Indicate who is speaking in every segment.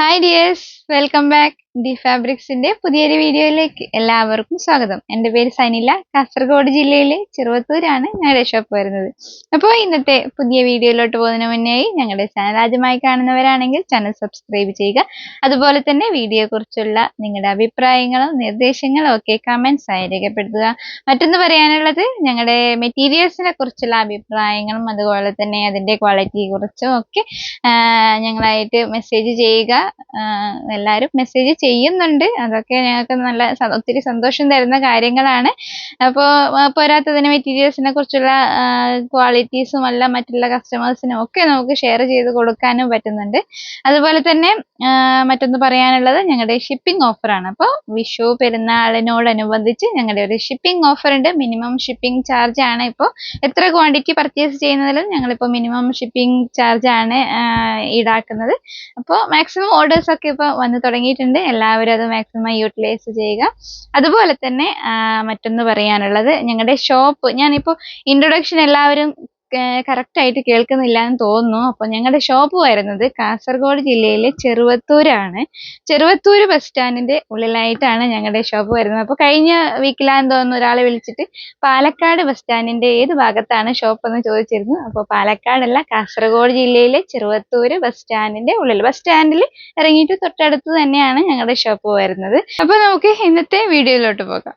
Speaker 1: Hi, dears. Welcome back D ഫാബ്രിക്സിന്റെ പുതിയൊരു വീഡിയോയിലേക്ക് എല്ലാവർക്കും സ്വാഗതം. എന്റെ പേര് സനില. കാസർഗോഡ് ജില്ലയിലെ ചെറുവത്തൂരാണ് ഞങ്ങളുടെ ഷോപ്പ് വരുന്നത്. അപ്പോൾ ഇന്നത്തെ പുതിയ വീഡിയോയിലോട്ട് പോകുന്നതിന് മുന്നേയായി ഞങ്ങളുടെ ചാനൽ ആദ്യമായി കാണുന്നവരാണെങ്കിൽ ചാനൽ സബ്സ്ക്രൈബ് ചെയ്യുക. അതുപോലെ തന്നെ വീഡിയോയെക്കുറിച്ചുള്ള കുറിച്ചുള്ള നിങ്ങളുടെ അഭിപ്രായങ്ങളും നിർദ്ദേശങ്ങളും ഒക്കെ കമൻസ് ആയി രേഖപ്പെടുത്തുക. മറ്റൊന്ന് പറയാനുള്ളത് ഞങ്ങളുടെ മെറ്റീരിയൽസിനെ കുറിച്ചുള്ള അഭിപ്രായങ്ങളും അതുപോലെ തന്നെ അതിന്റെ ക്വാളിറ്റിയെ കുറിച്ചും ഒക്കെ ഞങ്ങളായിട്ട് മെസ്സേജ് ചെയ്യുക. എല്ലാവരും മെസ്സേജ് ചെയ്യുന്നുണ്ട്. അതൊക്കെ ഞങ്ങൾക്ക് നല്ല ഒത്തിരി സന്തോഷം തരുന്ന കാര്യങ്ങളാണ്. അപ്പോൾ പോരാത്തതിന് മെറ്റീരിയൽസിനെ കുറിച്ചുള്ള ക്വാളിറ്റീസും എല്ലാം മറ്റുള്ള കസ്റ്റമേഴ്സിനും ഒക്കെ നമുക്ക് ഷെയർ ചെയ്ത് കൊടുക്കാനും പറ്റുന്നുണ്ട്. അതുപോലെ തന്നെ മറ്റൊന്ന് പറയാനുള്ളത് ഞങ്ങളുടെ ഷിപ്പിംഗ് ഓഫറാണ് അപ്പോൾ വിഷു പെരുന്നാളിനോടനുബന്ധിച്ച് ഞങ്ങളുടെ ഒരു ഷിപ്പിംഗ് ഓഫർ ഉണ്ട്. മിനിമം ഷിപ്പിംഗ് ചാർജ് ആണ് ഇപ്പോൾ എത്ര ക്വാണ്ടിറ്റി പർച്ചേസ് ചെയ്യുന്നതിലും ഞങ്ങളിപ്പോൾ മിനിമം ഷിപ്പിംഗ് ചാർജ് ആണ് ഈടാക്കുന്നത്. അപ്പോൾ മാക്സിമം ഓർഡേഴ്സ് ഒക്കെ ഇപ്പോൾ വന്ന് തുടങ്ങിയിട്ടുണ്ട്. എല്ലാവരും അത് മാക്സിമം യൂട്ടിലൈസ് ചെയ്യുക. അതുപോലെ തന്നെ മറ്റൊന്ന് പറയാനുള്ളത് ഞങ്ങളുടെ ഷോപ്പ് ഞാനിപ്പോൾ ഇൻട്രൊഡക്ഷൻ എല്ലാവരും കറക്റ്റ് ആയിട്ട് കേൾക്കുന്നില്ല എന്ന് തോന്നുന്നു. അപ്പോൾ ഞങ്ങളുടെ ഷോപ്പ് വരുന്നത് കാസർഗോഡ് ജില്ലയിലെ ചെറുവത്തൂരാണ്. ചെറുവത്തൂർ ബസ് സ്റ്റാൻഡിന്റെ ഉള്ളിലായിട്ടാണ് ഞങ്ങളുടെ ഷോപ്പ് വരുന്നത്. അപ്പോൾ കഴിഞ്ഞ വീക്കിലാന്ന് തോന്നുന്നു ഒരാളെ വിളിച്ചിട്ട് പാലക്കാട് ബസ് സ്റ്റാൻഡിന്റെ ഏത് ഭാഗത്താണ് ഷോപ്പ് എന്ന് ചോദിച്ചിരുന്നു. അപ്പോൾ പാലക്കാടല്ല കാസർഗോഡ് ജില്ലയിലെ ചെറുവത്തൂര് ബസ് സ്റ്റാൻഡിന്റെ ഉള്ളിൽ. ബസ് സ്റ്റാൻഡിൽ ഇറങ്ങിയിട്ട് തൊട്ടടുത്ത് തന്നെയാണ് ഞങ്ങളുടെ ഷോപ്പ് വരുന്നത്. അപ്പോൾ നമുക്ക് ഇന്നത്തെ വീഡിയോയിലോട്ട് പോകാം.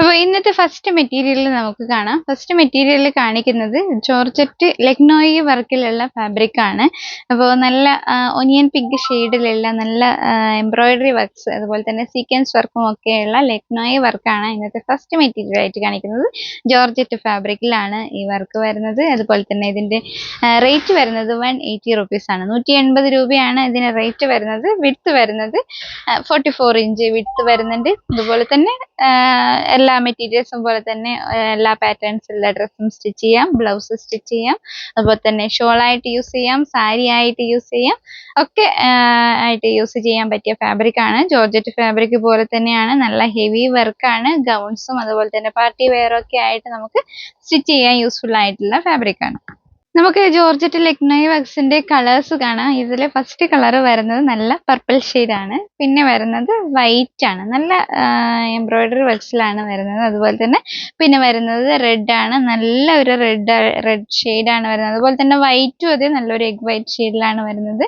Speaker 1: അപ്പോൾ ഇന്നത്തെ ഫസ്റ്റ് മെറ്റീരിയൽ നമുക്ക് കാണാം. ഫസ്റ്റ് മെറ്റീരിയൽ കാണിക്കുന്നത് ജോർജറ്റ് ലക്നോയി വർക്കിലുള്ള ഫാബ്രിക് ആണ്. അപ്പോൾ നല്ല ഒനിയൻ പിങ്ക് ഷെയ്ഡിലുള്ള നല്ല എംബ്രോയിഡറി വർക്ക്സ് അതുപോലെ തന്നെ സീക്വൻസ് വർക്കും ഒക്കെയുള്ള ലക്നോയി വർക്കാണ് ഇന്നത്തെ ഫസ്റ്റ് മെറ്റീരിയൽ ആയിട്ട് കാണിക്കുന്നത്. ജോർജറ്റ് ഫാബ്രിക്കിലാണ് ഈ വർക്ക് വരുന്നത്. അതുപോലെ തന്നെ ഇതിന്റെ റേറ്റ് വരുന്നത് വൺ എയ്റ്റി റുപ്പീസ് ആണ്. നൂറ്റി എൺപത് രൂപയാണ് ഇതിന് റേറ്റ് വരുന്നത്. വിഡ്ത്ത് വരുന്നത് ഫോർട്ടി ഫോർ ഇഞ്ച് വിഡ്ത്ത് വരുന്നുണ്ട്. അതുപോലെ തന്നെ എല്ലാ മെറ്റീരിയൽസും പോലെ തന്നെ എല്ലാ പാറ്റേൺസിലുള്ള ഡ്രസ്സും സ്റ്റിച്ച് ചെയ്യാം ബ്ലൗസ് സ്റ്റിച്ച് ചെയ്യാം. അതുപോലെ തന്നെ ഷോൾ ആയിട്ട് യൂസ് ചെയ്യാം സാരി ആയിട്ട് യൂസ് ചെയ്യാം. ഒക്കെ ആയിട്ട് യൂസ് ചെയ്യാൻ പറ്റിയ ഫാബ്രിക് ആണ്. ജോർജറ്റ് ഫാബ്രിക് പോലെ തന്നെയാണ്. നല്ല ഹെവി വർക്കാണ് ഗൗൺസും അതുപോലെ തന്നെ പാർട്ടി വെയറൊക്കെ ആയിട്ട് നമുക്ക് സ്റ്റിച്ച് ചെയ്യാൻ യൂസ്ഫുൾ ആയിട്ടുള്ള ഫാബ്രിക് ആണ്. നമുക്ക് ജോർജറ്റ് ലക്നോയി വക്സിന്റെ കളേഴ്സ് കാണാം. ഇതിൽ ഫസ്റ്റ് കളർ വരുന്നത് നല്ല പർപ്പിൾ ആണ്. പിന്നെ വരുന്നത് വൈറ്റ് ആണ്. നല്ല എംബ്രോയിഡറി വക്സിലാണ് വരുന്നത്. അതുപോലെ തന്നെ പിന്നെ വരുന്നത് റെഡ് ആണ്. നല്ല ഒരു റെഡ് റെഡ് ആണ് വരുന്നത്. അതുപോലെ തന്നെ വൈറ്റും അതെ നല്ലൊരു എഗ് വൈറ്റ് ഷെയ്ഡിലാണ് വരുന്നത്.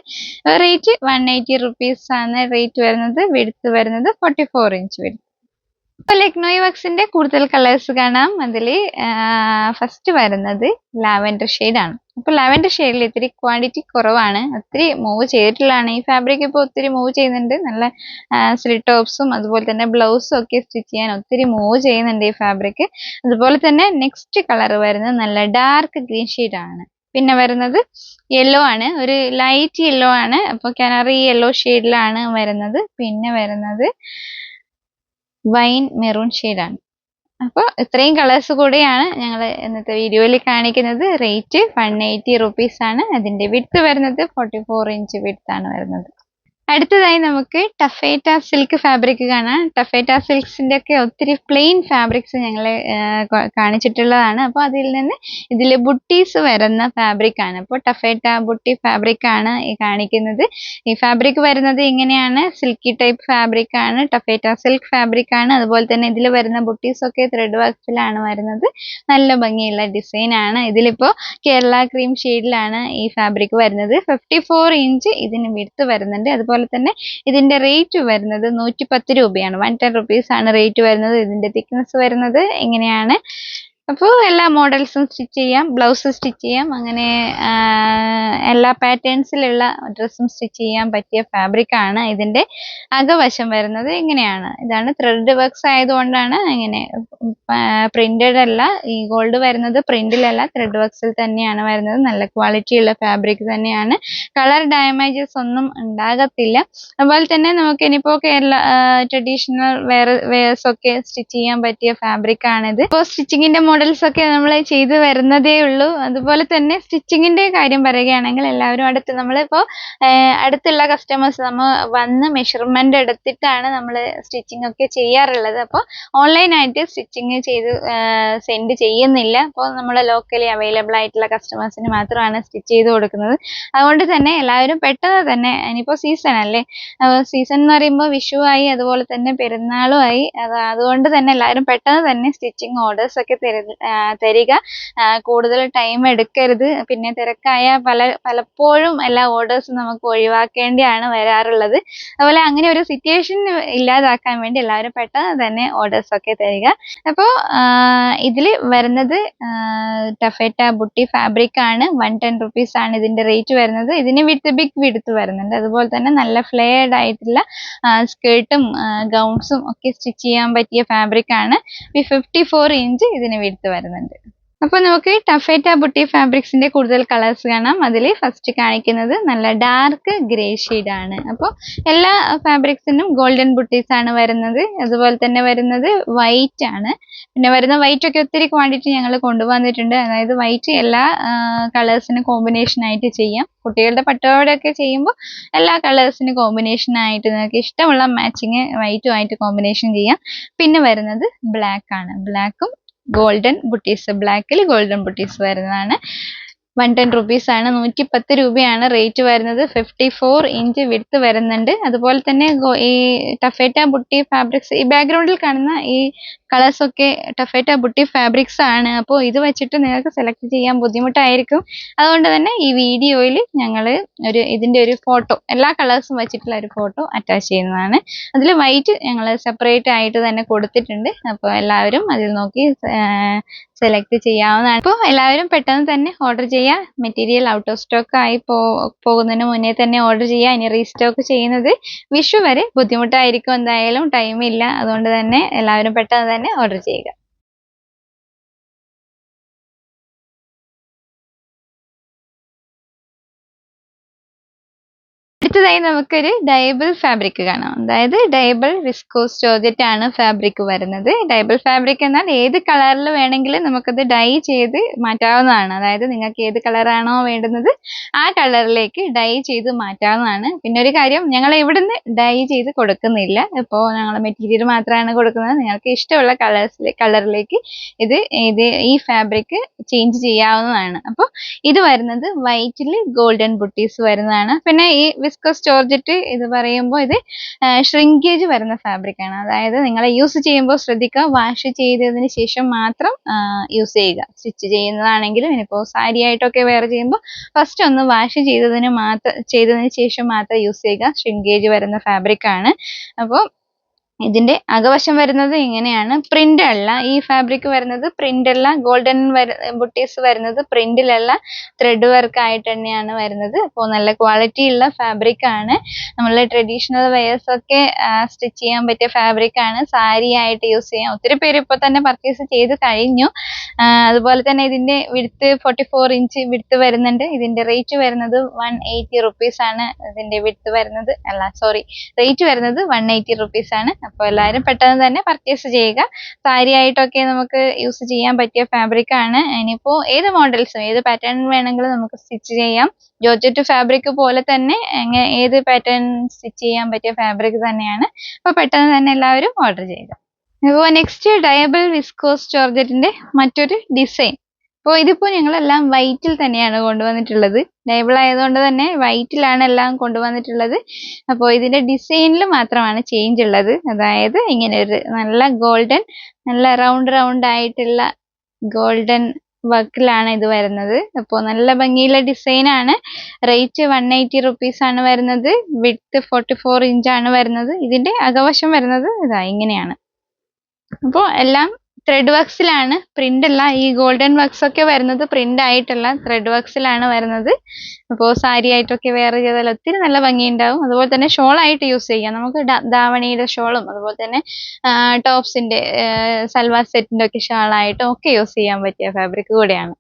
Speaker 1: റേറ്റ് വൺ എയ്റ്റി റുപ്പീസ് ആണ്. റേറ്റ് വരുന്നത് വെടുത്ത് വരുന്നത് ഫോർട്ടി ഫോർ ഇഞ്ച് വരും ഇപ്പൊ ലെക്നോയി വർക്സിന്റെ കൂടുതൽ കളേഴ്സ് കാണാം. അതിൽ ഫസ്റ്റ് വരുന്നത് ലാവൻഡർ ആണ്. അപ്പൊ ലാവൻഡർ ഷെയ്ഡിൽ ഇത്തിരി ക്വാണ്ടിറ്റി കുറവാണ്. ഒത്തിരി മൂവ് ചെയ്തിട്ടുള്ളതാണ്. ഈ ഫാബ്രിക് ഇപ്പോൾ ഒത്തിരി മൂവ് ചെയ്യുന്നുണ്ട്. നല്ല സ്ലിറ്റ് ടോപ്സും അതുപോലെ തന്നെ ബ്ലൗസും ഒക്കെ സ്റ്റിച്ച് ചെയ്യാൻ ഒത്തിരി മൂവ് ചെയ്യുന്നുണ്ട് ഈ ഫാബ്രിക് അതുപോലെ തന്നെ നെക്സ്റ്റ് കളർ വരുന്നത് നല്ല ഡാർക്ക് ഗ്രീൻ ആണ്. പിന്നെ വരുന്നത് യെല്ലോ ആണ്. ഒരു ലൈറ്റ് യെല്ലോ ആണ്. അപ്പോൾ കനറി യെല്ലോ ഷെയ്ഡിലാണ് വരുന്നത്. പിന്നെ വരുന്നത് വൈൻ മെറൂൺ ആണ് അപ്പോൾ ഇത്രയും കളേഴ്സ് കൂടെയാണ് ഞങ്ങൾ ഇന്നത്തെ വീഡിയോയിൽ കാണിക്കുന്നത്. റേറ്റ് വൺ എയ്റ്റി റുപ്പീസ് ആണ് അതിന്റെ വിഡ്ത്ത് വരുന്നത് ഫോർട്ടി ഫോർ ഇഞ്ച് വിഡ്ത്ത് ആണ് വരുന്നത്. അടുത്തതായി നമുക്ക് ടഫേറ്റ സിൽക്ക് ഫാബ്രിക് കാണാം. ടഫേറ്റ സിൽക്സിന്റെ ഒക്കെ ഒത്തിരി പ്ലെയിൻ ഫാബ്രിക്സ് ഞങ്ങൾ കാണിച്ചിട്ടുള്ളതാണ്. അപ്പോൾ അതിൽ നിന്ന് ഇതിൽ ബുട്ടീസ് വരുന്ന ഫാബ്രിക് ആണ്. അപ്പോൾ ടഫേറ്റ ബുട്ടി ഫാബ്രിക് ആണ് ഈ കാണിക്കുന്നത്. ഈ ഫാബ്രിക് വരുന്നത് ഇങ്ങനെയാണ്. സിൽക്കി ടൈപ്പ് ഫാബ്രിക് ആണ്. ടഫേറ്റ സിൽക്ക് ഫാബ്രിക് ആണ്. അതുപോലെ തന്നെ ഇതിൽ വരുന്ന ബുട്ടീസ് ഒക്കെ ത്രെഡ് വർക്സിലാണ് വരുന്നത്. നല്ല ഭംഗിയുള്ള ഡിസൈൻ ആണ്. ഇതിലിപ്പോൾ കേരള ക്രീം ഷെയ്ഡിലാണ് ഈ ഫാബ്രിക് വരുന്നത്. ഫിഫ്റ്റി ഫോർ ഇഞ്ച് ഇതിന് വിടുത്ത് വരുന്നുണ്ട്. അതുപോലെ തന്നെ ഇതിന്റെ റേറ്റ് വരുന്നത് നൂറ്റി പത്ത് രൂപയാണ്. വൺ ടെൻ റുപ്പീസ് ആണ് റേറ്റ് വരുന്നത്. ഇതിന്റെ തിക്നെസ് വരുന്നത് ഇങ്ങനെയാണ് അപ്പോൾ എല്ലാ മോഡൽസും സ്റ്റിച്ച് ചെയ്യാം ബ്ലൗസ് സ്റ്റിച്ച് ചെയ്യാം അങ്ങനെ എല്ലാ പാറ്റേൺസിലുള്ള ഡ്രസ്സും സ്റ്റിച്ച് ചെയ്യാൻ പറ്റിയ ഫാബ്രിക് ആണ് ഇതിന്റെ അകവശം വരുന്നത്. ഇങ്ങനെയാണ്. ഇതാണ് ത്രെഡ് വർക്ക്സ് ആയതുകൊണ്ടാണ് ഇങ്ങനെ പ്രിന്റഡ് അല്ല ഈ ഗോൾഡ് വരുന്നത് പ്രിന്റിലല്ല ത്രെഡ് വർക്ക്സിൽ തന്നെയാണ് വരുന്നത്. നല്ല ക്വാളിറ്റി ഉള്ള ഫാബ്രിക് തന്നെയാണ്. കളർ ഡാമേജസ് ഒന്നും ഉണ്ടാകത്തില്ല. അതുപോലെ തന്നെ നമുക്ക് ഇനിയിപ്പോൾ കേരള ട്രഡീഷണൽ വെയർ വെയർസ് ഒക്കെ സ്റ്റിച്ച് ചെയ്യാൻ പറ്റിയ ഫാബ്രിക് ആണിത്. ഇപ്പോൾ സ്റ്റിച്ചിങ്ങിന്റെ മോഡൽസ് ഒക്കെ നമ്മൾ ചെയ്തു വരുന്നതേ ഉള്ളൂ. അതുപോലെ തന്നെ സ്റ്റിച്ചിങ്ങിന്റെ കാര്യം പറയുകയാണെങ്കിൽ എല്ലാവരും അടുത്ത് നമ്മളിപ്പോൾ അടുത്തുള്ള കസ്റ്റമേഴ്സ് നമ്മൾ വന്ന് മെഷർമെന്റ് എടുത്തിട്ടാണ് നമ്മൾ സ്റ്റിച്ചിങ് ഒക്കെ ചെയ്യാറുള്ളത്. അപ്പോൾ ഓൺലൈനായിട്ട് സ്റ്റിച്ചിങ് ചെയ്ത് സെൻഡ് ചെയ്യുന്നില്ല. അപ്പോൾ നമ്മൾ ലോക്കലി അവൈലബിൾ ആയിട്ടുള്ള കസ്റ്റമേഴ്സിന് മാത്രമാണ് സ്റ്റിച്ച് ചെയ്ത് കൊടുക്കുന്നത്. അതുകൊണ്ട് തന്നെ എല്ലാവരും പെട്ടെന്ന് തന്നെ ഇനിയിപ്പോൾ സീസൺ അല്ലേ? സീസൺ എന്ന് പറയുമ്പോൾ വിഷു ആയി അതുപോലെ തന്നെ പെരുന്നാളുമായി അത് അതുകൊണ്ട് തന്നെ എല്ലാവരും പെട്ടെന്ന് തന്നെ സ്റ്റിച്ചിങ് ഓർഡേഴ്സ് ഒക്കെ തരു- ആ, തരിക. കൂടുതൽ ടൈം എടുക്കരുത്. പിന്നെ തിരക്കായ പല പലപ്പോഴും എല്ലാ ഓർഡേഴ്സും നമുക്ക് ഒഴിവാക്കേണ്ടിയാണ് വരാറുള്ളത്. അതുപോലെ അങ്ങനെ ഒരു സിറ്റുവേഷൻ ഇല്ലാതാക്കാൻ വേണ്ടി എല്ലാവരും പെട്ടെന്ന് തന്നെ ഓർഡേഴ്സ് ഒക്കെ തരിക. അപ്പോൾ ഇതിൽ വരുന്നത് ടഫേറ്റ ബുട്ടി ഫാബ്രിക് ആണ്. വൺ ടെൻ റുപ്പീസ് ആണ് ഇതിന്റെ റേറ്റ് വരുന്നത്. ഇതിന് വിത്ത് ബിഗ് വിടുത്ത് വരുന്നുണ്ട്. അതുപോലെ തന്നെ നല്ല ഫ്ലെയർഡ് ആയിട്ടുള്ള സ്കേർട്ടും ഗൗൺസും ഒക്കെ സ്റ്റിച്ച് ചെയ്യാൻ പറ്റിയ ഫാബ്രിക് ആണ്. ഫിഫ്റ്റി ഫോർ ഇഞ്ച് ഇതിന് വിടുത്ത് വരുന്നുണ്ട്. അപ്പൊ നമുക്ക് ടഫേറ്റ ബുട്ടി ഫാബ്രിക്സിന്റെ കൂടുതൽ കളേഴ്സ് കാണാം. അതിൽ ഫസ്റ്റ് കാണിക്കുന്നത് നല്ല ഡാർക്ക് ഗ്രേ ഷെയ്ഡ് ആണ്. അപ്പോൾ എല്ലാ ഫാബ്രിക്സിനും ഗോൾഡൻ ബുട്ടീസ് ആണ് വരുന്നത്. അതുപോലെ തന്നെ വരുന്നത് വൈറ്റ് ആണ്. പിന്നെ വരുന്ന വൈറ്റ് ഒക്കെ ഒത്തിരി ക്വാണ്ടിറ്റി ഞങ്ങൾ കൊണ്ടുവന്നിട്ടുണ്ട്. അതായത് വൈറ്റ് എല്ലാ കളേഴ്സിനും കോമ്പിനേഷൻ ആയിട്ട് ചെയ്യാം. കുട്ടികളുടെ പട്ടോടൊക്കെ ചെയ്യുമ്പോൾ എല്ലാ കളേഴ്സിനും കോമ്പിനേഷൻ ആയിട്ട് നിങ്ങൾക്ക് ഇഷ്ടമുള്ള മാച്ചിങ് വൈറ്റുമായിട്ട് കോമ്പിനേഷൻ ചെയ്യാം. പിന്നെ വരുന്നത് ബ്ലാക്ക് ആണ്. ബ്ലാക്കും ഗോൾഡൻ ബുട്ടീസ് ബ്ലാക്കിൽ ഗോൾഡൻ ബുട്ടീസ് വരുന്നതാണ്. വൺ ടെൻ റുപ്പീസ് ആണ്. നൂറ്റി പത്ത് രൂപയാണ് റേറ്റ് വരുന്നത്. ഫിഫ്റ്റി ഫോർ ഇഞ്ച് വിടുത്ത് വരുന്നുണ്ട്. അതുപോലെ തന്നെ ഈ ടഫേറ്റ ബുട്ടി ഫാബ്രിക്സ് ഈ ബാക്ക്ഗ്രൗണ്ടിൽ കാണുന്ന ഈ കളേഴ്സ് ഒക്കെ ടഫേറ്റ ബുട്ടി ഫാബ്രിക്സ് ആണ്. അപ്പോൾ ഇത് വെച്ചിട്ട് നിങ്ങൾക്ക് സെലക്ട് ചെയ്യാൻ ബുദ്ധിമുട്ടായിരിക്കും. അതുകൊണ്ട് തന്നെ ഈ വീഡിയോയിൽ ഞങ്ങൾ ഒരു ഇതിന്റെ ഒരു ഫോട്ടോ എല്ലാ കളേഴ്സും വെച്ചിട്ടുള്ള ഒരു ഫോട്ടോ അറ്റാച്ച് ചെയ്യുന്നതാണ്. അതിൽ വൈറ്റ് ഞങ്ങൾ സെപ്പറേറ്റ് ആയിട്ട് തന്നെ കൊടുത്തിട്ടുണ്ട്. അപ്പോൾ എല്ലാവരും അതിൽ നോക്കി സെലക്ട് ചെയ്യാവുന്നതാണ്. അപ്പോൾ എല്ലാവരും പെട്ടെന്ന് തന്നെ ഓർഡർ ചെയ്യുക മെറ്റീരിയൽ ഔട്ട് ഓഫ് സ്റ്റോക്ക് ആയി പോകുന്നതിന് മുന്നേ തന്നെ ഓർഡർ ചെയ്യുക ഇനി റീസ്റ്റോക്ക് ചെയ്യുന്നത് വിഷു വരെ ബുദ്ധിമുട്ടായിരിക്കും എന്തായാലും ടൈം ഇല്ല. അതുകൊണ്ട് തന്നെ എല്ലാവരും പെട്ടെന്ന് തന്നെ ഓർഡർ ചെയ്യുക. അടുത്തതായി നമുക്കൊരു ഡയബിൾ ഫാബ്രിക് കാണാം. അതായത് ഡയബിൾ വിസ്കോസ് ജോർജറ്റ് ആണ് ഫാബ്രിക് വരുന്നത്. ഡയബിൾ ഫാബ്രിക് എന്നാൽ ഏത് കളറിൽ വേണമെങ്കിലും നമുക്കത് ഡൈ ചെയ്ത് മാറ്റാവുന്നതാണ്. അതായത് നിങ്ങൾക്ക് ഏത് കളറാണോ വേണ്ടുന്നത് ആ കളറിലേക്ക് ഡൈ ചെയ്ത് മാറ്റാവുന്നതാണ്. പിന്നെ ഒരു കാര്യം ഞങ്ങൾ ഇവിടുന്ന് ഡൈ ചെയ്ത് കൊടുക്കുന്നില്ല. ഇപ്പോൾ ഞങ്ങൾ മെറ്റീരിയൽ മാത്രമാണ് കൊടുക്കുന്നത്. നിങ്ങൾക്ക് ഇഷ്ടമുള്ള കളേഴ്സിൽ കളറിലേക്ക് ഇത് ഇത് ഈ ഫാബ്രിക് ചേഞ്ച് ചെയ്യാവുന്നതാണ്. അപ്പോൾ ഇത് വരുന്നത് വൈറ്റിൽ ഗോൾഡൻ ബുട്ടീസ് വരുന്നതാണ്. പിന്നെ ഈ വിസ്കസ് ജോർജറ്റ് ഇത് പറയുമ്പോൾ ഇത് ഷ്രിങ്കേജ് വരുന്ന ഫാബ്രിക് ആണ്. അതായത് നിങ്ങൾ യൂസ് ചെയ്യുമ്പോൾ ശ്രദ്ധിക്കുക വാഷ് ചെയ്തതിന് ശേഷം മാത്രം യൂസ് ചെയ്യുക. സ്റ്റിച്ച് ചെയ്യുന്നതാണെങ്കിലും ഇനിയിപ്പോൾ സാരി ആയിട്ടൊക്കെ വെയർ ചെയ്യുമ്പോൾ ഫസ്റ്റ് ഒന്ന് വാഷ് ചെയ്തതിന് മാത്രം ചെയ്തതിന് ശേഷം മാത്രം യൂസ് ചെയ്യുക. ഷ്രിങ്കേജ് വരുന്ന ഫാബ്രിക് ആണ്. അപ്പോൾ ഇതിന്റെ അകവശം വരുന്നത് ഇങ്ങനെയാണ്. പ്രിന്റ് അല്ല. ഈ ഫാബ്രിക് വരുന്നത് പ്രിന്റ് അല്ല. ഗോൾഡൻ ബുട്ടീസ് വരുന്നത് പ്രിന്റിലല്ല ത്രെഡ് വർക്ക് ആയിട്ട് തന്നെയാണ് വരുന്നത്. അപ്പോൾ നല്ല ക്വാളിറ്റി ഉള്ള ഫാബ്രിക് ആണ്. നമ്മളെ ട്രഡീഷണൽ വെയേഴ്സ് ഒക്കെ സ്റ്റിച്ച് ചെയ്യാൻ പറ്റിയ ഫാബ്രിക് ആണ്. സാരി ആയിട്ട് യൂസ് ചെയ്യാം. ഒത്തിരി പേര് ഇപ്പോൾ തന്നെ പർച്ചേസ് ചെയ്ത് കഴിഞ്ഞു. അതുപോലെ തന്നെ ഇതിന്റെ വിടുത്ത് ഫോർട്ടി ഫോർ ഇഞ്ച് വിടുത്ത് വരുന്നുണ്ട്. ഇതിന്റെ റേറ്റ് വരുന്നത് വൺ എയ്റ്റി റുപ്പീസ് ആണ്. ഇതിന്റെ വിടുത്ത് വരുന്നത് അല്ല സോറി റേറ്റ് വരുന്നത് വൺ എയ്റ്റി റുപ്പീസ് ആണ്. അപ്പോൾ എല്ലാവരും പെട്ടെന്ന് തന്നെ പർച്ചേസ് ചെയ്യുക. സാരി ആയിട്ടൊക്കെ നമുക്ക് യൂസ് ചെയ്യാൻ പറ്റിയ ഫാബ്രിക് ആണ്. ഇനിയിപ്പോൾ ഏത് മോഡൽസും ഏത് പാറ്റേൺ വേണമെങ്കിലും നമുക്ക് സ്റ്റിച്ച് ചെയ്യാം. ജോർജറ്റ് ഫാബ്രിക് പോലെ തന്നെ ഏത് പാറ്റേൺ സ്റ്റിച്ച് ചെയ്യാൻ പറ്റിയ ഫാബ്രിക് തന്നെയാണ്. അപ്പോൾ പെട്ടെന്ന് തന്നെ എല്ലാവരും ഓർഡർ ചെയ്യുക. അപ്പോൾ നെക്സ്റ്റ് ഡയബിൾ വിസ്കോസ് ജോർജറ്റിന്റെ മറ്റൊരു ഡിസൈൻ അപ്പോൾ ഇതിപ്പോൾ ഞങ്ങളെല്ലാം വൈറ്റിൽ തന്നെയാണ് കൊണ്ടുവന്നിട്ടുള്ളത്. ലേബിൾ ആയതുകൊണ്ട് തന്നെ വൈറ്റിലാണ് എല്ലാം കൊണ്ടുവന്നിട്ടുള്ളത്. അപ്പോൾ ഇതിന്റെ ഡിസൈനിൽ മാത്രമാണ് ചേഞ്ച് ഉള്ളത്. അതായത് ഇങ്ങനെ ഒരു നല്ല ഗോൾഡൻ നല്ല റൗണ്ട് റൗണ്ട് ആയിട്ടുള്ള ഗോൾഡൻ വർക്കിലാണ് ഇത് വരുന്നത്. അപ്പോൾ നല്ല ഭംഗിയുള്ള ഡിസൈനാണ് റേറ്റ് വൺ എയ്റ്റി റുപ്പീസ് ആണ് വരുന്നത്. വിഡ്ത്ത് ഫോർട്ടി ഫോർ ഇഞ്ചാണ് വരുന്നത്. ഇതിന്റെ അകവശം വരുന്നത് ഇതാ ഇങ്ങനെയാണ്. അപ്പോൾ എല്ലാം ത്രെഡ് വർക്സിലാണ് പ്രിന്റ് അല്ല ഈ ഗോൾഡൻ വർക്സ് ഒക്കെ വരുന്നത്. പ്രിന്റ് ആയിട്ടല്ല ത്രെഡ് വർക്സിലാണ് വരുന്നത്. അപ്പോൾ സാരി ആയിട്ടൊക്കെ വെയർ ചെയ്താൽ ഒത്തിരി നല്ല ഭംഗിയുണ്ടാവും. അതുപോലെ തന്നെ ഷോൾ ആയിട്ട് യൂസ് ചെയ്യാം. നമുക്ക് ധാവണിയുടെ ഷോളും അതുപോലെ തന്നെ ടോപ്സിന്റെ സൽവാർ സെറ്റിന്റെ ഒക്കെ ഷാളായിട്ടും ഒക്കെ യൂസ് ചെയ്യാൻ പറ്റിയ ഫാബ്രിക് കൂടെയാണ്.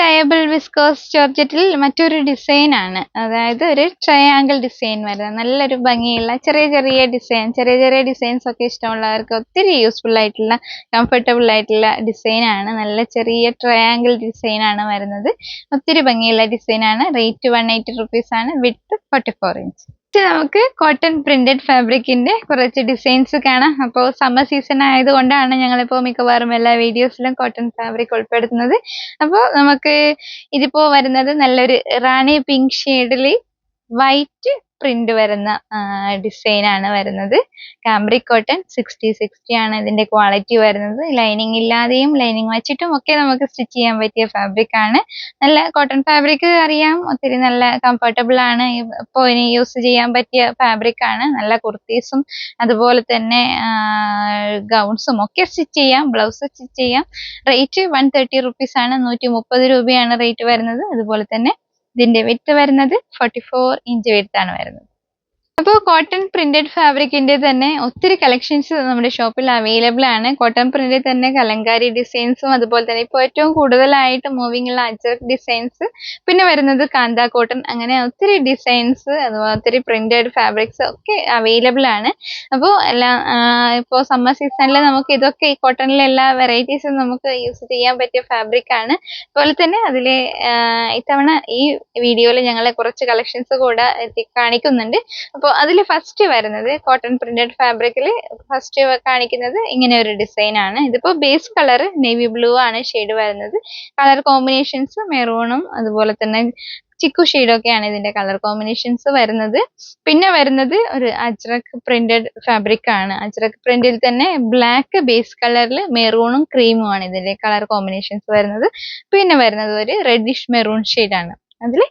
Speaker 1: ഡയബിൾ വിസ്കോസ് ജോർജറ്റിൽ മറ്റൊരു ഡിസൈൻ ആണ്. അതായത് ഒരു ട്രയാങ്കിൾ ഡിസൈൻ വരുന്നത്. നല്ലൊരു ഭംഗിയുള്ള ചെറിയ ചെറിയ ഡിസൈൻ ചെറിയ ചെറിയ ഡിസൈൻസ് ഒക്കെ ഇഷ്ടമുള്ളവർക്ക് ഒത്തിരി യൂസ്ഫുൾ ആയിട്ടുള്ള കംഫർട്ടബിൾ ആയിട്ടുള്ള ഡിസൈൻ ആണ്. നല്ല ചെറിയ ട്രയാങ്കിൾ ഡിസൈൻ ആണ് വരുന്നത്. ഒത്തിരി ഭംഗിയുള്ള ഡിസൈൻ ആണ്. റേറ്റ് വൺ എയ്റ്റി റുപ്പീസ് ആണ്. വിത്ത് ഫോർട്ടി ഫോർ ഇഞ്ച് നമുക്ക് കോട്ടൺ പ്രിന്റഡ് ഫാബ്രിക്കിന്റെ കുറച്ച് ഡിസൈൻസ് കാണാം അപ്പോൾ സമ്മർ സീസൺ ആയതുകൊണ്ടാണ് ഞങ്ങളിപ്പോൾ മിക്കവാറും എല്ലാ വീഡിയോസിലും കോട്ടൺ ഫാബ്രിക് ഉൾപ്പെടുത്തുന്നത്. അപ്പോൾ നമുക്ക് ഇതിപ്പോ വരുന്നത് നല്ലൊരു റാണി പിങ്ക് ഷെയ്ഡിൽ വൈറ്റ് പ്രിന്റ് വരുന്ന ഡിസൈൻ ആണ് വരുന്നത്. കാംബ്രിക് കോട്ടൺ സിക്സ്റ്റി സിക്സ്റ്റി ആണ് ഇതിന്റെ ക്വാളിറ്റി വരുന്നത്. ലൈനിങ് ഇല്ലാതെയും ലൈനിങ് വെച്ചിട്ടും ഒക്കെ നമുക്ക് സ്റ്റിച്ച് ചെയ്യാൻ പറ്റിയ ഫാബ്രിക് ആണ്. നല്ല കോട്ടൺ ഫാബ്രിക് അറിയാം. ഒത്തിരി നല്ല കംഫർട്ടബിൾ ആണ്. ഇപ്പോൾ ഇനി യൂസ് ചെയ്യാൻ പറ്റിയ ഫാബ്രിക് ആണ്. നല്ല കുർത്തീസും അതുപോലെ തന്നെ ഗൗൺസും ഒക്കെ സ്റ്റിച്ച് ചെയ്യാം. ബ്ലൗസ് സ്റ്റിച്ച് ചെയ്യാം. റേറ്റ് വൺ തേർട്ടി റുപ്പീസ് ആണ്. നൂറ്റി മുപ്പത് രൂപയാണ് റേറ്റ് വരുന്നത്. അതുപോലെ തന്നെ ഇതിന്റെ വിട്ട് വരുന്നത് ഫോർട്ടി ഫോർ ഇഞ്ച് ആണ് വരുന്നത്. അപ്പോൾ കോട്ടൺ പ്രിന്റഡ് ഫാബ്രിക്കിന്റെ തന്നെ ഒത്തിരി കളക്ഷൻസ് നമ്മുടെ ഷോപ്പിൽ അവൈലബിൾ ആണ്. കോട്ടൺ പ്രിന്റിൽ തന്നെ കലങ്കാരി ഡിസൈൻസും അതുപോലെ തന്നെ ഇപ്പോൾ ഏറ്റവും കൂടുതലായിട്ട് മൂവിംഗ് ഉള്ള അജർക്ക് ഡിസൈൻസ് പിന്നെ വരുന്നത് കാന്ത കോട്ടൺ അങ്ങനെ ഒത്തിരി ഡിസൈൻസ് അതുപോലെ ഒത്തിരി പ്രിന്റഡ് ഫാബ്രിക്സ് ഒക്കെ അവൈലബിൾ ആണ്. അപ്പോൾ എല്ലാ ഇപ്പോൾ സമ്മർ സീസണിൽ നമുക്ക് ഇതൊക്കെ ഈ കോട്ടണിലെ എല്ലാ വെറൈറ്റീസും നമുക്ക് യൂസ് ചെയ്യാൻ പറ്റിയ ഫാബ്രിക് ആണ്. അതുപോലെ തന്നെ അതിലെ ഇത്തവണ ഈ വീഡിയോയിൽ ഞങ്ങളെ കുറച്ച് കളക്ഷൻസ് കൂടെ കാണിക്കുന്നുണ്ട്. അപ്പോൾ അതിൽ ഫസ്റ്റ് വരുന്നത് കോട്ടൺ പ്രിന്റഡ് ഫാബ്രിക്കിൽ ഫസ്റ്റ് കാണിക്കുന്നത് ഇങ്ങനെ ഒരു ഡിസൈൻ ആണ്. ഇതിപ്പോൾ ബേസ് കളർ നേവി ബ്ലൂ ആണ് ഷെയ്ഡ് വരുന്നത്. കളർ കോമ്പിനേഷൻസ് മെറൂണും അതുപോലെ തന്നെ ചിക്കു ഷെയ്ഡൊക്കെയാണ് ഇതിന്റെ കളർ കോമ്പിനേഷൻസ് വരുന്നത്. പിന്നെ വരുന്നത് ഒരു അജ്രക് പ്രിന്റഡ് ഫാബ്രിക് ആണ്. അജ്രക് പ്രിന്റിൽ തന്നെ ബ്ലാക്ക് ബേസ് കളറിൽ മെറൂണും ക്രീമും ആണ് ഇതിന്റെ കളർ കോമ്പിനേഷൻസ് വരുന്നത്. പിന്നെ വരുന്നത് ഒരു റെഡിഷ് മെറൂൺ ആണ്. അതിൽ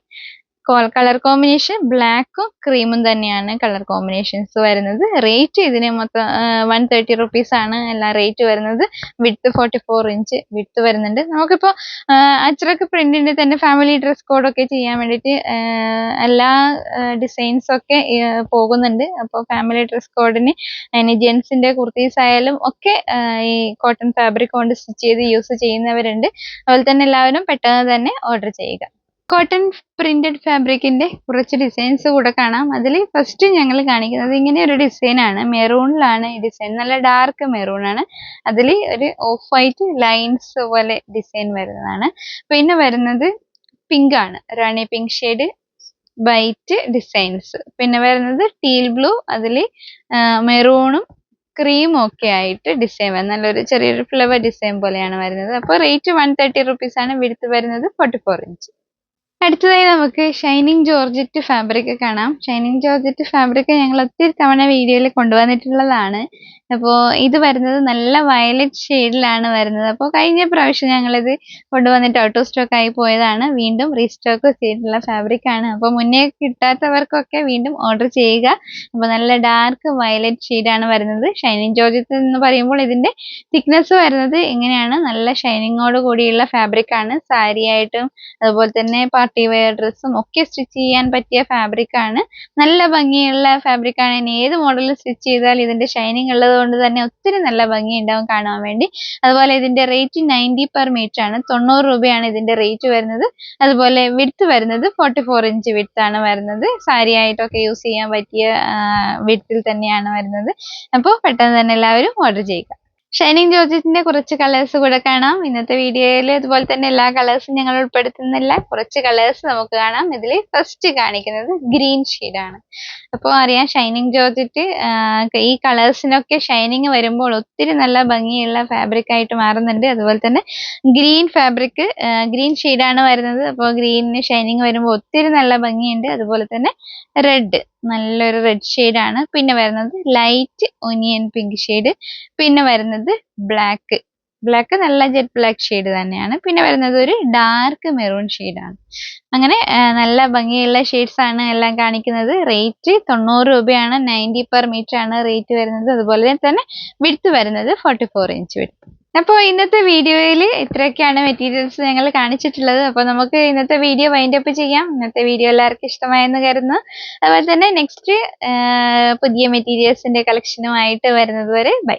Speaker 1: കളർ കോമ്പിനേഷൻ ബ്ലാക്കും ക്രീമും തന്നെയാണ് കളർ കോമ്പിനേഷൻസ് വരുന്നത്. റേറ്റ് ഇതിന് മൊത്തം വൺ തേർട്ടി റുപ്പീസ് ആണ് എല്ലാ റേറ്റ് വരുന്നത്. Width forty four inch width വരുന്നുണ്ട് നമുക്കിപ്പോൾ അച്ചറക്ക് പ്രിന്റിന്റെ തന്നെ ഫാമിലി ഡ്രസ് കോഡൊക്കെ ചെയ്യാൻ വേണ്ടിയിട്ട് എല്ലാ ഡിസൈൻസ് ഒക്കെ പോകുന്നുണ്ട്. അപ്പോൾ ഫാമിലി ഡ്രസ് കോഡിന് അതിന് ജെൻസിന്റെ കുർത്തീസ് ആയാലും ഒക്കെ ഈ കോട്ടൺ ഫാബ്രിക് കൊണ്ട് സ്റ്റിച്ച് ചെയ്ത് യൂസ് ചെയ്യുന്നവരുണ്ട്. അതുപോലെ തന്നെ എല്ലാവരും പെട്ടെന്ന് തന്നെ ഓർഡർ ചെയ്യുക. കോട്ടൺ പ്രിന്റഡ് ഫാബ്രിക്കിന്റെ കുറച്ച് ഡിസൈൻസ് കൂടെ കാണാം. അതിൽ ഫസ്റ്റ് ഞങ്ങൾ കാണിക്കുന്നത് ഇങ്ങനെ ഒരു ഡിസൈൻ ആണ്. മെറൂണിലാണ് ഈ ഡിസൈൻ നല്ല ഡാർക്ക് മെറൂൺ ആണ്. അതിൽ ഒരു ഓഫ് വൈറ്റ് ലൈൻസ് പോലെ ഡിസൈൻ വരുന്നതാണ്. പിന്നെ വരുന്നത് പിങ്ക് ആണ്. Rani pink shade white designs പിന്നെ വരുന്നത് ടീൽ ബ്ലൂ അതിൽ മെറൂണും ക്രീം ഒക്കെ ആയിട്ട് ഡിസൈൻ വരുന്നത്. നല്ലൊരു ചെറിയൊരു ഫ്ലവർ ഡിസൈൻ പോലെയാണ് വരുന്നത്. അപ്പോൾ റേറ്റ് വൺ തേർട്ടി റുപ്പീസ് ആണ്. വിടുത്ത് വരുന്നത് ഫോർട്ടി ഫോർ ഇഞ്ച് അടുത്തതായി നമുക്ക് ഷൈനിങ് ജോർജറ്റ് ഫാബ്രിക് കാണാം. ഷൈനിങ് ജോർജറ്റ് ഫാബ്രിക് ഞങ്ങൾ ഒത്തിരി തവണ വീഡിയോയിൽ കൊണ്ടുവന്നിട്ടുള്ളതാണ്. അപ്പോൾ ഇത് വരുന്നത് നല്ല വയലറ്റ് ഷെയ്ഡിലാണ് വരുന്നത്. അപ്പോൾ കഴിഞ്ഞ പ്രാവശ്യം ഞങ്ങളിത് കൊണ്ടുവന്നിട്ട് ഔട്ട് ഓഫ് സ്റ്റോക്ക് ആയി പോയതാണ്. വീണ്ടും റീസ്റ്റോക്ക് ചെയ്തിട്ടുള്ള ഫാബ്രിക് ആണ്. അപ്പോൾ മുന്നേ കിട്ടാത്തവർക്കൊക്കെ വീണ്ടും ഓർഡർ ചെയ്യുക. അപ്പോൾ നല്ല ഡാർക്ക് വയലറ്റ് ഷെയ്ഡാണ് വരുന്നത്. ഷൈനിങ് ജോർജറ്റ് എന്ന് പറയുമ്പോൾ ഇതിന്റെ തിക്നെസ് വരുന്നത് ഇങ്ങനെയാണ്. നല്ല ഷൈനിങ്ങോട് കൂടിയുള്ള ഫാബ്രിക് ആണ്. സാരി ആയിട്ടും അതുപോലെ തന്നെ പാർട്ടി വെയർ ഡ്രസ്സും ഒക്കെ സ്റ്റിച്ച് ചെയ്യാൻ പറ്റിയ ഫാബ്രിക് ആണ്. നല്ല ഭംഗിയുള്ള ഫാബ്രിക് ആണ്. ഇനി ഏത് മോഡലിൽ സ്റ്റിച്ച് ചെയ്താൽ ഇതിന്റെ ഷൈനിങ് ഉള്ളത് കൊണ്ട് തന്നെ ഒത്തിരി നല്ല ഭംഗി ഉണ്ടാവും കാണാൻ വേണ്ടി. അതുപോലെ ഇതിന്റെ റേറ്റ് നയന്റി പെർ മീറ്റർ ആണ്. തൊണ്ണൂറ് രൂപയാണ് ഇതിന്റെ റേറ്റ് വരുന്നത്. അതുപോലെ വിഡ്ത്ത് വരുന്നത് ഫോർട്ടി ഫോർ ഇഞ്ച് ആണ് വരുന്നത്. സാരി ആയിട്ടൊക്കെ യൂസ് ചെയ്യാൻ പറ്റിയ വിഡ്ത്തിൽ തന്നെയാണ് വരുന്നത്. അപ്പോൾ പെട്ടെന്ന് തന്നെ എല്ലാവരും ഓർഡർ ചെയ്യുക. ഷൈനിങ് ജോർജറ്റിന്റെ കുറച്ച് കളേഴ്സ് കൂടെ കാണാം. ഇന്നത്തെ വീഡിയോയിൽ ഇതുപോലെ തന്നെ എല്ലാ കളേഴ്സും ഞങ്ങൾ ഉൾപ്പെടുത്തുന്നില്ല. കുറച്ച് കളേഴ്സ് നമുക്ക് കാണാം. ഇതിൽ ഫസ്റ്റ് കാണിക്കുന്നത് ഗ്രീൻ ആണ്. അപ്പോൾ അറിയാം ഷൈനിങ് ജോർജറ്റ് ഈ കളേഴ്സിനൊക്കെ ഷൈനിങ് വരുമ്പോൾ ഒത്തിരി നല്ല ഭംഗിയുള്ള ഫാബ്രിക് ആയിട്ട് മാറുന്നുണ്ട്. അതുപോലെ തന്നെ ഗ്രീൻ ഫാബ്രിക് ഗ്രീൻ ആണ് വരുന്നത്. അപ്പോൾ ഗ്രീനിന് ഷൈനിങ് വരുമ്പോൾ ഒത്തിരി നല്ല ഭംഗിയുണ്ട്. അതുപോലെ തന്നെ റെഡ് നല്ലൊരു റെഡ് ആണ്. പിന്നെ വരുന്നത് ലൈറ്റ് ഒനിയൻ പിങ്ക് ഷെയ്ഡ് പിന്നെ വരുന്നത് ബ്ലാക്ക് ബ്ലാക്ക് നല്ല ജെറ്റ് ബ്ലാക്ക് ഷെയ്ഡ് തന്നെയാണ്. പിന്നെ വരുന്നത് ഒരു ഡാർക്ക് മെറൂൺ ആണ്. അങ്ങനെ നല്ല ഭംഗിയുള്ള ഷെയ്ഡ്സ് ആണ് എല്ലാം കാണിക്കുന്നത്. റേറ്റ് തൊണ്ണൂറ് രൂപയാണ്. നയന്റി പെർ മീറ്റർ ആണ് റേറ്റ് വരുന്നത്. അതുപോലെ തന്നെ വിടുത്ത് വരുന്നത് ഫോർട്ടി ഫോർ ഇഞ്ച് വിടുത്ത് അപ്പോൾ ഇന്നത്തെ വീഡിയോയിൽ ഇത്രയൊക്കെയാണ് മെറ്റീരിയൽസ് ഞങ്ങൾ കാണിച്ചിട്ടുള്ളത്. അപ്പോൾ നമുക്ക് ഇന്നത്തെ വീഡിയോ വൈൻഡ് അപ്പ് ചെയ്യാം. ഇന്നത്തെ വീഡിയോ എല്ലാവർക്കും ഇഷ്ടമായെന്ന് കരുതുന്നു. അതുപോലെ തന്നെ നെക്സ്റ്റ് പുതിയ മെറ്റീരിയൽസിന്റെ കളക്ഷനുമായിട്ട് വരുന്നത് വരെ ബൈ